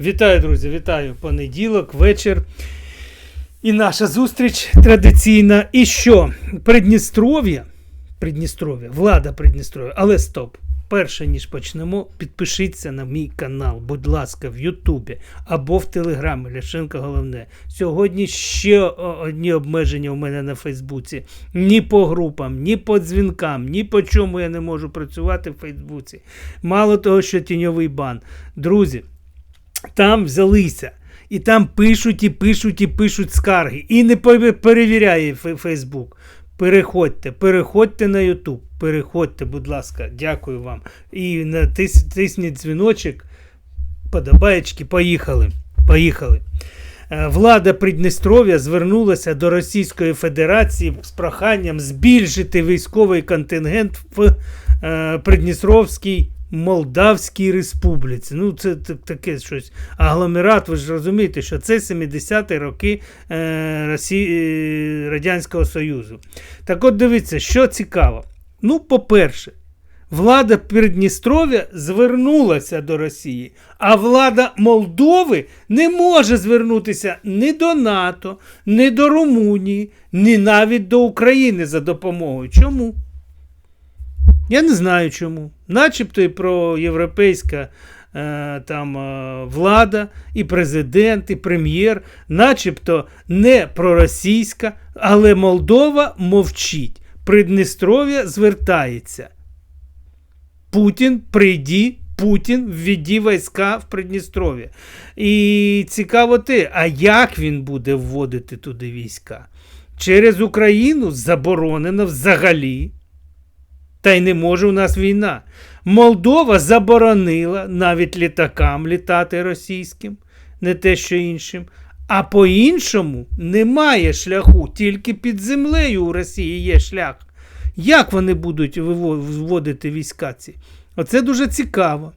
Вітаю, друзі, вітаю. Понеділок, вечір. І наша зустріч традиційна. І що? Придністров'я, Придністров'я, влада Придністров'я, але стоп. Перше, ніж почнемо, підпишіться на мій канал, будь ласка, в Ютубі або в Телеграмі. Ляшенко головне. Сьогодні ще одні обмеження у мене на Фейсбуці. Ні по групам, ні по дзвінкам, ні по чому я не можу працювати в Фейсбуці. Мало того, що тіньовий бан. Друзі, там взялися. І там пишуть і пишуть і пишуть скарги. І не перевіряє Фе- Фейсбук. Переходьте, переходьте на Ютуб. Переходьте, будь ласка, дякую вам. І натисніть дзвіночок. Подобаєчки, поїхали. Поїхали. Е, Влада Придністров'я звернулася до Російської Федерації з проханням збільшити військовий контингент в е, Придністровській Молдавській Республіці. Ну, це таке щось. Агломерат, ви ж розумієте, що це 70-ті роки е, е, Радянського Союзу. Так от дивіться, що цікаво. Ну, по-перше, Влада Придністров'я звернулася до Росії, а влада Молдови не може звернутися ні до НАТО, ні до Румунії, ні навіть до України за допомогою. Чому? Я не знаю чому. Начебто і проєвропейська е, там е, влада, і президент, і прем'єр, начебто не проросійська, але Молдова мовчить. Придністров'я звертається. Путін прийді, Путін введі війська в Придністров'я. І цікаво те, а як він буде вводити туди війська? Через Україну заборонено взагалі. Та й не може у нас війна. Молдова заборонила навіть літакам літати російським, не те що іншим. А по-іншому немає шляху, тільки під землею у Росії є шлях. Як вони будуть виводити війська ці? Оце дуже цікаво.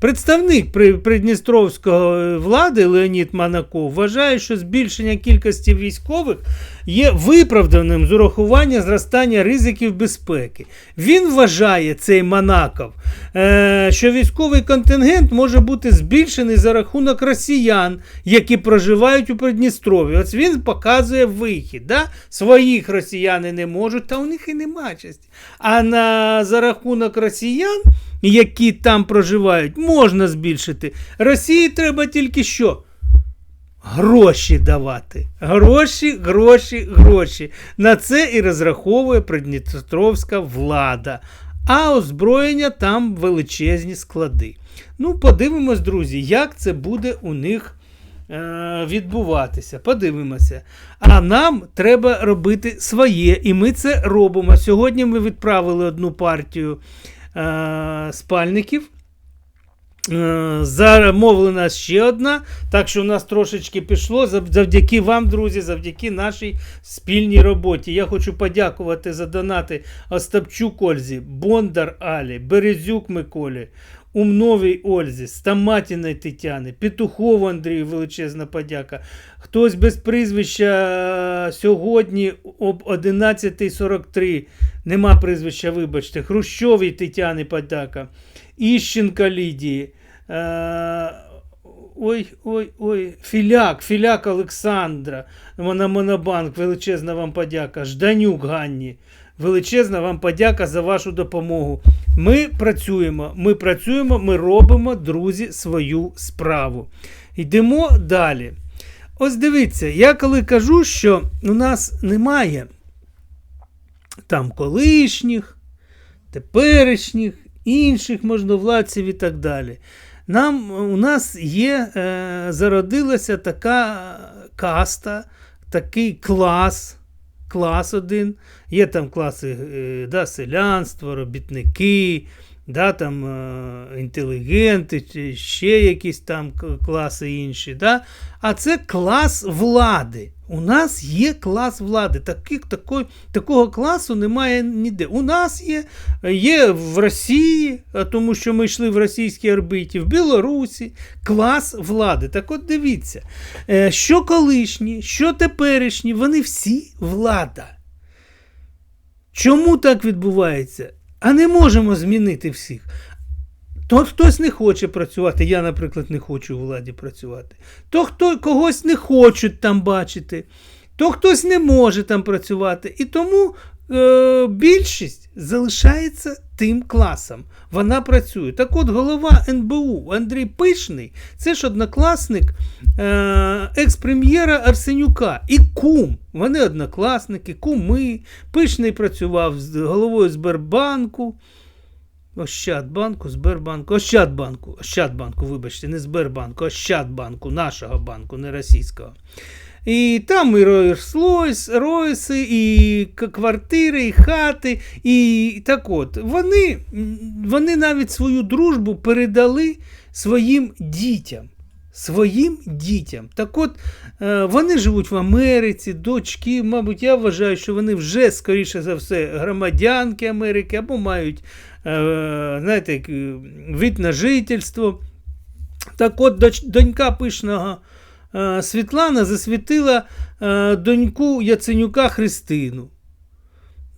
Представник Придністровської влади Леонід Манаков вважає, що збільшення кількості військових є виправданим з урахування зростання ризиків безпеки. Він вважає цей Манаков, е, що військовий контингент може бути збільшений за рахунок росіян, які проживають у Придністров'ї. Ось він показує вихід. Да? Своїх росіяни не можуть, та у них і нема часті. А на, за рахунок росіян які там проживають, можна збільшити. Росії треба тільки що? Гроші давати. Гроші, гроші, гроші. На це і розраховує Придністровська влада. А озброєння там величезні склади. Ну, подивимось, друзі, як це буде у них е, відбуватися. Подивимося. А нам треба робити своє, і ми це робимо. Сьогодні ми відправили одну партію спальників. Е, Замовлена ще одна, так що у нас трошечки пішло завдяки вам, друзі, завдяки нашій спільній роботі. Я хочу подякувати за донати Остапчук Ользі, Бондар Алі, Березюк Миколі, Умновій Ользі, Стаматіної Тетяни, Петухову Андрію величезна подяка. Хтось без прізвища е, сьогодні об 11.43. Нема прізвища, вибачте. Хрущовій Тетяни подяка. Іщенка Лідії. Е, ой, ой, ой, Філяк, Філяк Олександра. Монобанк, величезна вам подяка. Жданюк Ганні. Величезна вам подяка за вашу допомогу. Ми працюємо, ми працюємо, ми робимо, друзі, свою справу. Йдемо далі. Ось дивіться, я коли кажу, що у нас немає там колишніх, теперішніх, інших можновладців і так далі. Нам, у нас є, е, зародилася така каста, такий клас, клас один. Є там класи е, да, селянство, робітники, да, там, е, інтелігенти, ще якісь там класи інші. Да? А це клас влади. У нас є клас влади. Таких, такої, такого класу немає ніде. У нас є, є в Росії, тому що ми йшли в російській орбиті, в Білорусі клас влади. Так от дивіться, е, що колишні, що теперішні, вони всі влада. Чому так відбувається? А не можемо змінити всіх. То хтось не хоче працювати. Я, наприклад, не хочу у владі працювати. То хто когось не хочуть там бачити, то хтось не може там працювати. І тому е, більшість залишається тим класом. Вона працює. Так от голова НБУ Андрій Пишний, це ж однокласник е, екс-прем'єра Арсенюка і кум. Вони однокласники, куми. Пишний працював з головою Сбербанку. Ощадбанку, Сбербанку, Ощадбанку, Ощадбанку, вибачте, не Сбербанку, Ощадбанку, нашого банку, не російського. І там і Ройс, Ройси, і квартири, і хати. І так от, вони, вони навіть свою дружбу передали своїм дітям. Своїм дітям. Так от, е, вони живуть в Америці, дочки, мабуть, я вважаю, що вони вже, скоріше за все, громадянки Америки або мають е, знаєте, е, вид на жительство. Так от донька пишного Світлана засвітила доньку Яценюка Христину.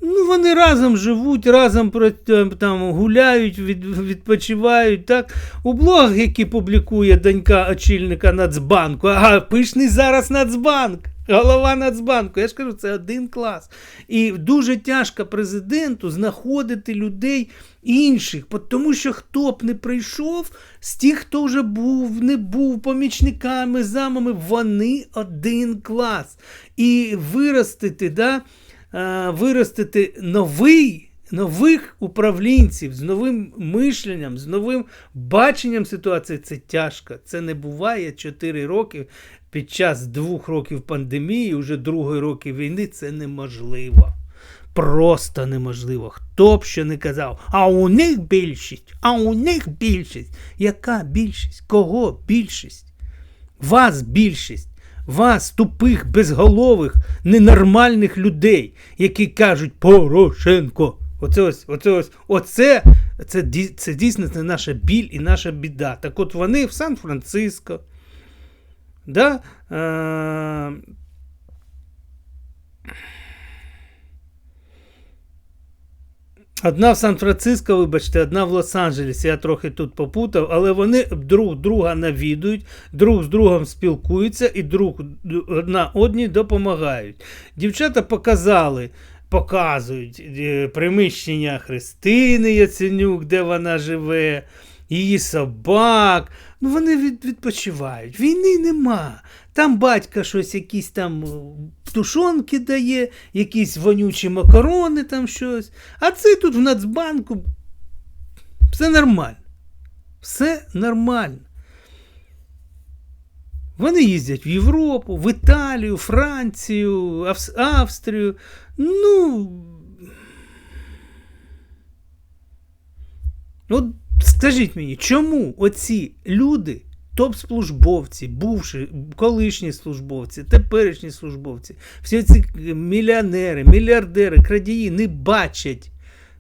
Ну, вони разом живуть, разом там, там гуляють, від, відпочивають. Так? У блогах, які публікує донька очільника Нацбанку, ага, пишний зараз Нацбанк, голова Нацбанку. Я ж кажу, це один клас. І дуже тяжко президенту знаходити людей інших, тому що хто б не прийшов з тих, хто вже був, не був помічниками, замами, вони один клас. І виростити, да, е, виростити новий. Нових управлінців з новим мишленням, з новим баченням ситуації це тяжко. Це не буває 4 роки під час двох років пандемії, вже другої роки війни. Це неможливо. Просто неможливо. Хто б що не казав, а у них більшість, а у них більшість. Яка більшість? Кого більшість? Вас більшість. Вас, тупих, безголових, ненормальних людей, які кажуть Порошенко. Оце ось, оце ось, оце, це, це дійсно це наша біль і наша біда. Так от вони в Сан-Франциско. Да? Е- Одна в Сан-Франциско, вибачте, одна в Лос-Анджелесі. Я трохи тут попутав, але вони друг друга навідують, друг з другом спілкуються і друг одна одній допомагають. Дівчата показали, показують е, приміщення Христини Яценюк, де вона живе, її собак. Ну, вони від, відпочивають. Війни нема. Там батька щось, якісь там е, тушонки дає, якісь вонючі макарони, там щось. А це тут в Нацбанку все нормально. Все нормально. Вони їздять в Європу, в Італію, Францію, Авс- Австрію. Ну. От скажіть мені, чому оці люди, топ-службовці, бувші, колишні службовці, теперішні службовці, всі ці мільйонери, мільярдери, крадії не бачать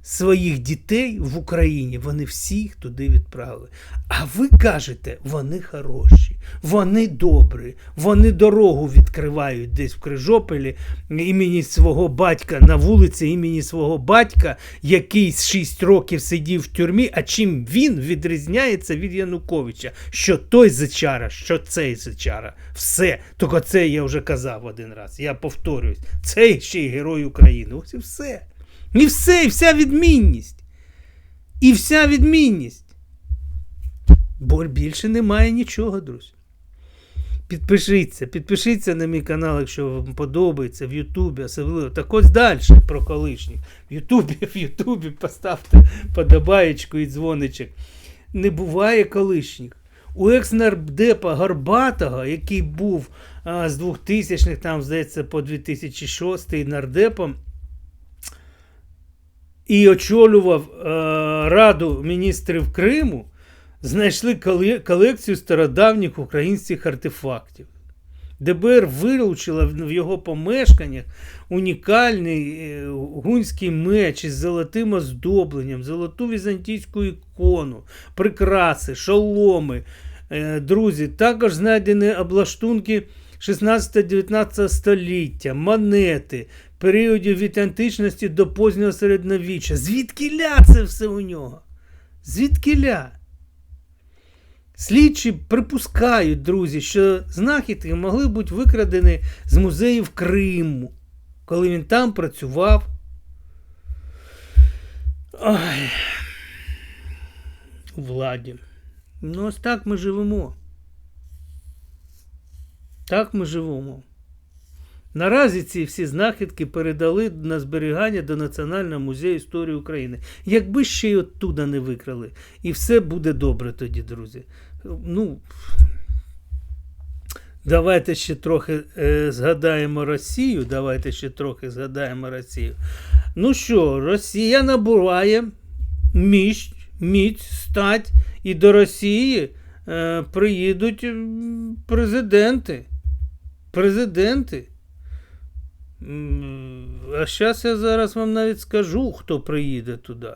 своїх дітей в Україні. Вони всіх туди відправили. А ви кажете, вони хороші, вони добрі, вони дорогу відкривають десь в Крижопілі імені свого батька на вулиці імені свого батька, який з 6 років сидів в тюрмі. А чим він відрізняється від Януковича? Що той зачара, що цей зачара. Все. Тільки це я вже казав один раз. Я повторююсь. Цей ще й герой України. Ось і все. І все, і вся відмінність. І вся відмінність. Бо більше немає нічого, друзі. Підпишіться, підпишіться на мій канал, якщо вам подобається, в Ютубі, особливо. Так ось далі про колишніх. В Ютубі, в Ютубі поставте подобаєчку і дзвоничок. Не буває колишніх. У екс-нардепа Горбатого, який був а, з 2000-х, там, здається, по 2006 нардепом, і очолював е, Раду міністрів Криму, знайшли колекцію стародавніх українських артефактів. ДБР вилучила в його помешканнях унікальний е, гунський меч із золотим оздобленням, золоту візантійську ікону, прикраси, шоломи. Е, Друзі, також знайдені облаштунки 16-19 століття, монети, періодів від античності до познього середньовіччя. Звідкиля це все у нього? Звідкиля? Слідчі припускають, друзі, що знахідки могли бути викрадені з музеїв Криму, коли він там працював. Ой. У владі. Ну, ось так ми живемо. Так ми живемо. Наразі ці всі знахідки передали на зберігання до Національного музею історії України. Якби ще й оттуда не викрали. І все буде добре тоді, друзі. Ну, давайте ще трохи е, згадаємо Росію. Давайте ще трохи згадаємо Росію. Ну що, Росія набуває міць, міць, стать, і до Росії е, приїдуть президенти. Президенти. А зараз я зараз вам навіть скажу, хто приїде туди.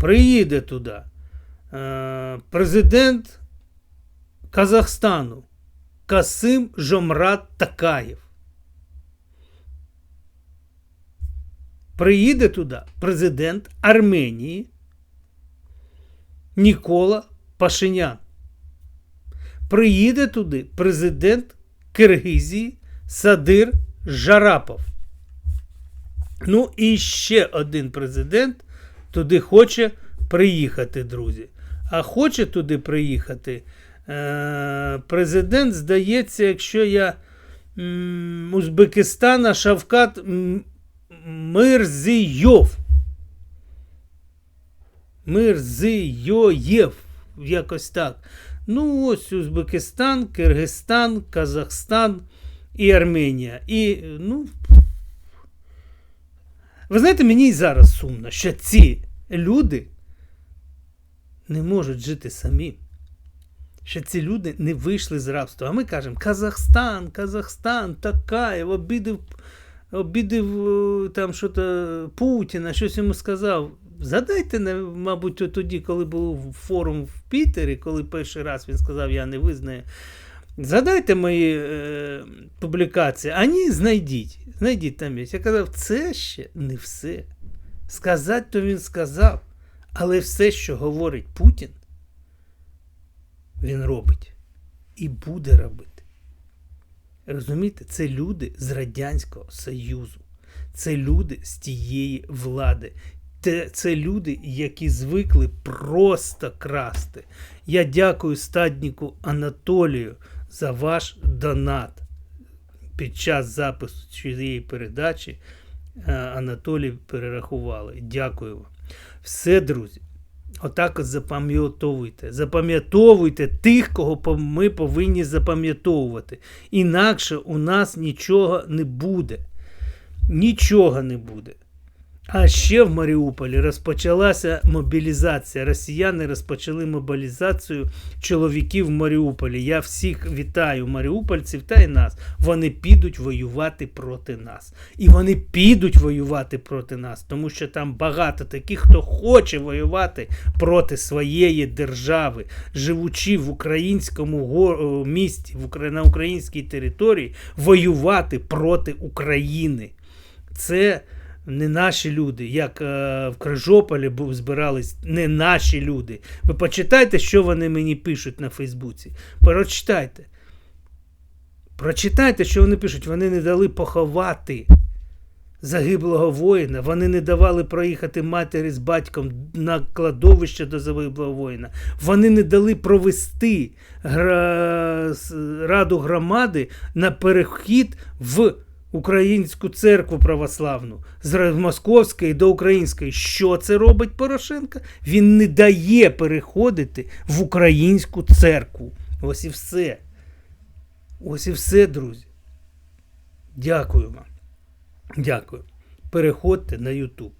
Приїде туди. Е, Президент Казахстану Касим Жомрат Такаєв. Приїде туди президент Арменії Нікола Пашинян. Приїде туди президент Киргизії Садир Жарапов. Ну і ще один президент туди хоче приїхати, друзі. А хоче туди приїхати е- президент, здається, якщо я Узбекистана Шавкат Мирзійов. Мирзийоєв. Якось так. Ну, ось Узбекистан, Киргизстан, Казахстан і Арменія. І, ну, ви знаєте, мені і зараз сумно, що ці люди не можуть жити самі. Що ці люди не вийшли з рабства. А ми кажемо, Казахстан, Казахстан, Такаєв, обідав, обідав е, там що Путіна, щось йому сказав. Задайте, мабуть, тоді, коли був форум в Пітері, коли перший раз він сказав, я не визнаю. Задайте мої е, публікації, а ні, знайдіть. Знайдіть там є. Я казав, це ще не все. Сказати, то він сказав. Але все, що говорить Путін, він робить і буде робити. Розумієте, це люди з Радянського Союзу. Це люди з тієї влади. Це люди, які звикли просто красти. Я дякую стадніку Анатолію за ваш донат. Під час запису цієї передачі е, Анатолій перерахували. Дякую вам. Все, друзі. Отак от запам'ятовуйте. Запам'ятовуйте тих, кого ми повинні запам'ятовувати. Інакше у нас нічого не буде. Нічого не буде. А ще в Маріуполі розпочалася мобілізація. Росіяни розпочали мобілізацію чоловіків в Маріуполі. Я всіх вітаю маріупольців та й нас. Вони підуть воювати проти нас. І вони підуть воювати проти нас, тому що там багато таких, хто хоче воювати проти своєї держави, живучи в українському го- місті, на українській території, воювати проти України. Це не наші люди, як е, в Крижополі збирались не наші люди. Ви почитайте, що вони мені пишуть на Фейсбуці. Прочитайте. Прочитайте, що вони пишуть. Вони не дали поховати загиблого воїна. Вони не давали проїхати матері з батьком на кладовище до загиблого воїна. Вони не дали провести гра... раду громади на перехід в Українську церкву православну з московської до української. Що це робить Порошенко? Він не дає переходити в українську церкву. Ось і все. Ось і все, друзі. Дякую вам. Дякую. Переходьте на YouTube.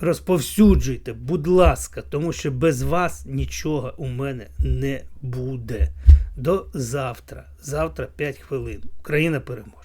Розповсюджуйте, будь ласка, тому що без вас нічого у мене не буде. До завтра. Завтра 5 хвилин. Україна переможе.